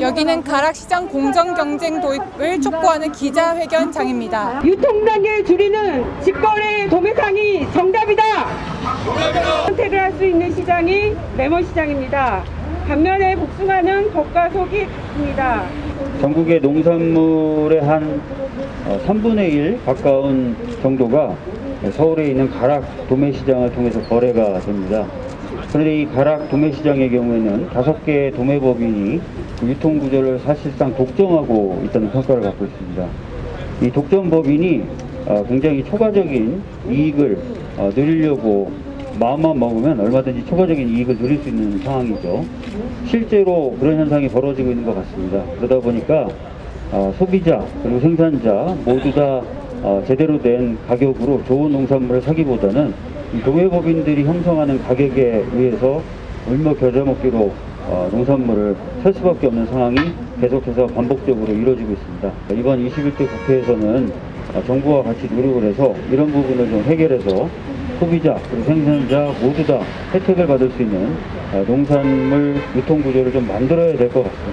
여기는 가락시장 공정 경쟁 도입을 촉구하는 기자회견장입니다. 유통단계를 줄이는 직거래 도매상이 정답이다. 선택을 할 수 있는 시장이 레몬시장입니다. 반면에 복숭아는 겉과 속이 있습니다. 전국의 농산물의 한 어, 3분의 1 가까운 정도가 서울에 있는 가락 도매시장을 통해서 거래가 됩니다. 그런데 이 가락 도매시장의 경우에는 다섯 개의 도매법인이 그 유통구조를 사실상 독점하고 있다는 평가를 갖고 있습니다. 이 독점법인이 어, 굉장히 초과적인 이익을 어, 누리려고 마음만 먹으면 얼마든지 초과적인 이익을 누릴 수 있는 상황이죠. 실제로 그런 현상이 벌어지고 있는 것 같습니다. 그러다 보니까 어, 소비자 그리고 생산자 모두 다 어, 제대로 된 가격으로 좋은 농산물을 사기보다는 이 도매법인들이 형성하는 가격에 의해서 울며 겨자 먹기로 어, 농산물을 살 수밖에 없는 상황이 계속해서 반복적으로 이루어지고 있습니다. 이번 21대 국회에서는 어, 정부와 같이 노력을 해서 이런 부분을 좀 해결해서 소비자 그리고 생산자 모두 다 혜택을 받을 수 있는 어, 농산물 유통 구조를 좀 만들어야 될 것 같습니다.